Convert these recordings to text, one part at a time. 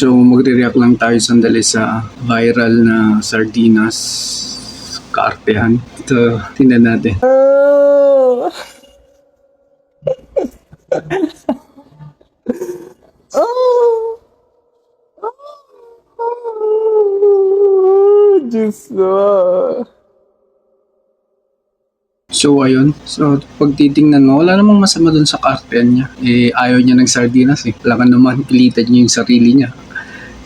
So magre-react lang tayo sandali sa viral na sardinas kaartehan. Ito, tingnan natin. Diyos ko. So ayun, so pag titingnan mo, wala namang masama dun sa karten niya. Eh ayaw niya ng sardinas eh. Wala ka naman, pilitan niya yung sarili niya.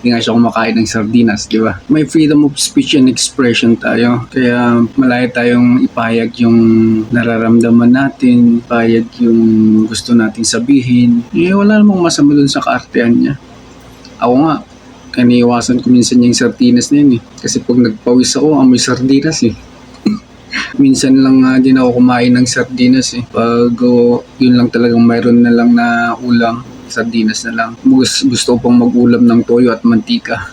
Hindi nga siya kumakain ng sardinas, di ba? May freedom of speech and expression tayo. Kaya malaya tayong ipahayag yung nararamdaman natin, ipahayag yung gusto nating sabihin. Eh wala namang masama dun sa kartehan niya. Ako nga, kaniiwasan ko minsan yung sardinas na yun eh. Kasi pag nagpawis ako, amoy sardinas eh. Minsan lang nga din ako kumain ng sardinas eh. Pag oh, yun lang talagang mayroon na lang na ulam, sardinas na lang. Gusto, gusto ko pang mag-ulam ng toyo at mantika.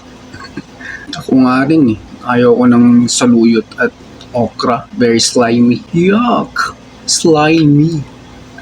ako nga rin eh. Ayaw ko ng saluyot at okra. Very slimy. Yuck! Slimy.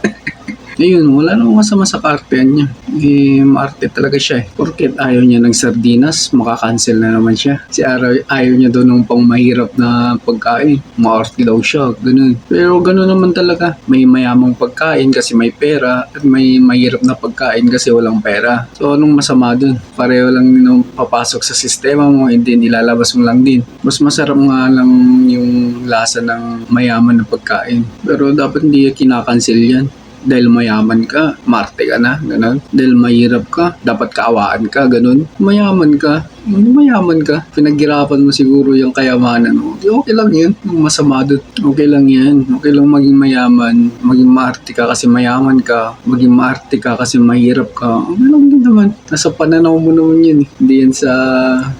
Ayun, wala namang masama sa kartehan niya. Eh, maarte talaga siya eh. Porket ayaw niya ng sardinas, makakancel na naman siya. Si Araw, ayaw niya daw ng pang mahirap na pagkain. Maarte daw siya, ganun. Pero ganun naman talaga. May mayamang pagkain kasi may pera at may mahirap na pagkain kasi walang pera. So, anong masama dun? Pareho lang nung papasok sa sistema mo and then ilalabas mo lang din. Mas masarap nga lang yung lasa ng mayaman na pagkain. Pero dapat hindi kinakancel yan dahil mayaman ka, marte ka na, ganun. Dahil mahirap ka, dapat kaawaan ka, ganun. Mayaman ka, mayaman ka, pinaghirapan mo siguro yung kayamanan mo. Okay lang yun, masama doon. Okay lang yan, okay lang maging mayaman, maging maarte ka kasi mayaman ka, maging maarte ka kasi mahirap ka. Okay lang din naman. Nasa pananaw mo naman yun eh. Hindi yan sa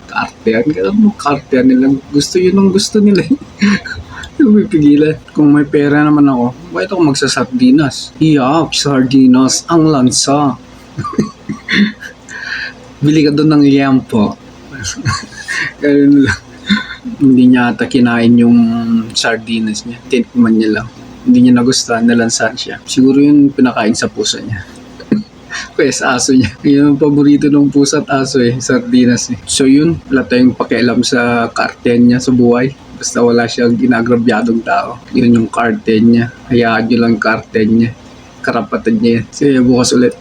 kaartehan. Kaya mo kaartehan nila. Gusto yun ang gusto nila eh. Hindi mo pigilan. Kung may pera naman ako, bakit ako magsasardinas? Iyak, sardinas, ang lansa. Bili ka doon ng liampo. Ganun lang. Hindi niya ata kinain yung sardinas niya. Tinikman niya lang. Hindi niya nagustuhan, nalansan siya. Siguro yung pinakain sa pusa niya. Kaya aso niya. Yun ang paborito ng pusa at aso eh, sardinas eh. So yun, wala tayong pakialam sa karten niya sa buhay. Basta wala siyang ginagrabyadong tao. Yun yung karten niya. Hayaan nyo lang karten niya. Karapatan niya yan. Sige, bukas ulit.